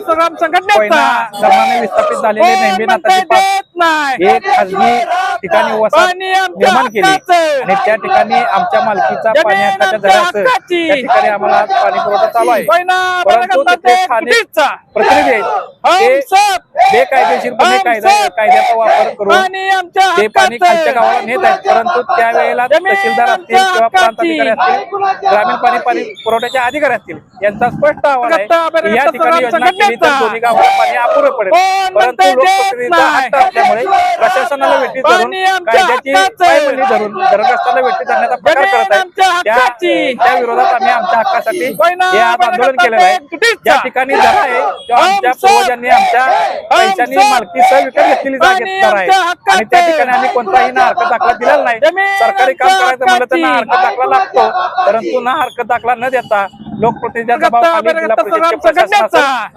संग्राम संघटनेचा विस्थापित झालेले नेहमी ठिकाणी वसाहत निर्माण केली. आणि त्या ठिकाणी आमच्या मालकीचा पाणी हक्काच्या आमच्या दराचं हक्काची. त्या ठिकाणी आम्हाला पाणी पुरवठा चालू आहे परंतु तिथे स्थानिक. प्रतिनिधी बेकायदेशीरपणे कायदा कायद्याचा वापर करून ते पाणी खालच्या. गावाला नेत आहेत परंतु त्यावेळेला तहसीलदार असतील किंवा प्रांत. अधिकारी असतील ग्रामीण पाणी पाणी पुरवठ्याचे अधिकारी असतील यांचा स्पष्ट अहवाल आहे या ठिकाणी योजना केली तर. दोन्ही गावाला पाणी अपुरं पडेल कोण परंतु लोकप्रतिनिधीचा. हट्ट असल्यामुळे प्रशासनाला वेठी धरून कायद्याची. पायमल्ली धरून धरणग्रस्तांना वेठी धरण्याचा प्रकार करत आमच्या आहे त्या विरोधात आम्ही आमच्या हक्कासाठी हे आज आंदोलन केलेलं आहे ते कुटीचा. या ठिकाणी जरा आहे आमच्या. पूर्वजांनी आमच्या पैशांनी. मालकीसह विकत घेतलेली जागेदार आहे. आणि त्या ठिकाणी आम्ही कोणताही ना हरकत दाखला दिलेला नाही सरकारी काम करायचं म्हणलं तर ना. हरकत दाखला लागतो परंतु ना हरकत दाखला न देता लोकप्रतिनिधीचा.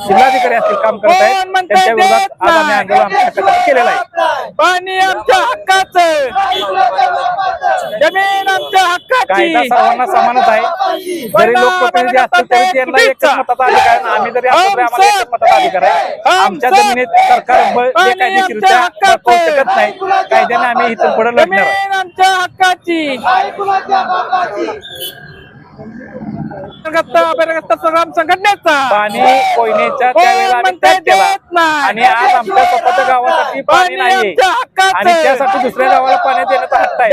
जिल्हाधिकारी असतील काम करत आहेत त्यांच्या विरोधात आज आम्ही. आंदोलन केलेलं आहे पाणी आमच्या हक्काची कायदा सर्वांना समानच आहे. जरी कोयना, लोकप्रतिनिधी असतील तरी बेरकत्ता त्यांना एकच कुटीचा. मताचा अधिकार आहे. आणि आम्ही जरी असलो तरी आम्हाला एकच मताचा अधिकार आहे. हम आमच्या. जमिनीत सरकार हक्काचं. शकत नाही. कायद्याने आम्ही इथून पुढे लढणार आहे जमीन आमच्या हक्काची कलकत्ता, बेरकत्ता संग्राम संघटनेचा पाणी कोयनेच्या त्यावेळेला आम्ही त्याग केला नाही. आणि आज आमच्या स्वतःच्या गावासाठी पाणी हक्काचं. आणि त्यासाठी दुसऱ्या गावाला पाणी देण्याचा हट्ट आहे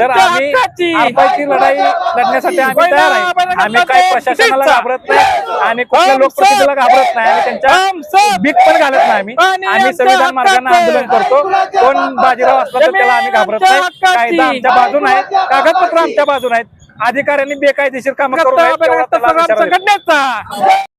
तर आम्ही. आरपाईची लढाई लढण्यासाठी आम्ही तयार आहे आम्ही काही प्रशासनाला. घाबरत नाही आणि कुठल्या लोकप्रतिनिधीला. घाबरत नाही आणि त्यांच्या. बीक पण घालत नाही आम्ही आम्ही संविधान मार्गाने. आंदोलन करतो कोण बाजीराव असला तर त्याला आम्ही घाबरत नाही. कायदा आमच्या बाजून आहे कागदपत्र आमच्या बाजून आहेत अधिकाऱ्यांनी बेकायदेशीर कामं करू कलकत्ता, नयेत तेवढा बेरकत्ता त्याला संग्राम इशारा देतो. संघटनेचा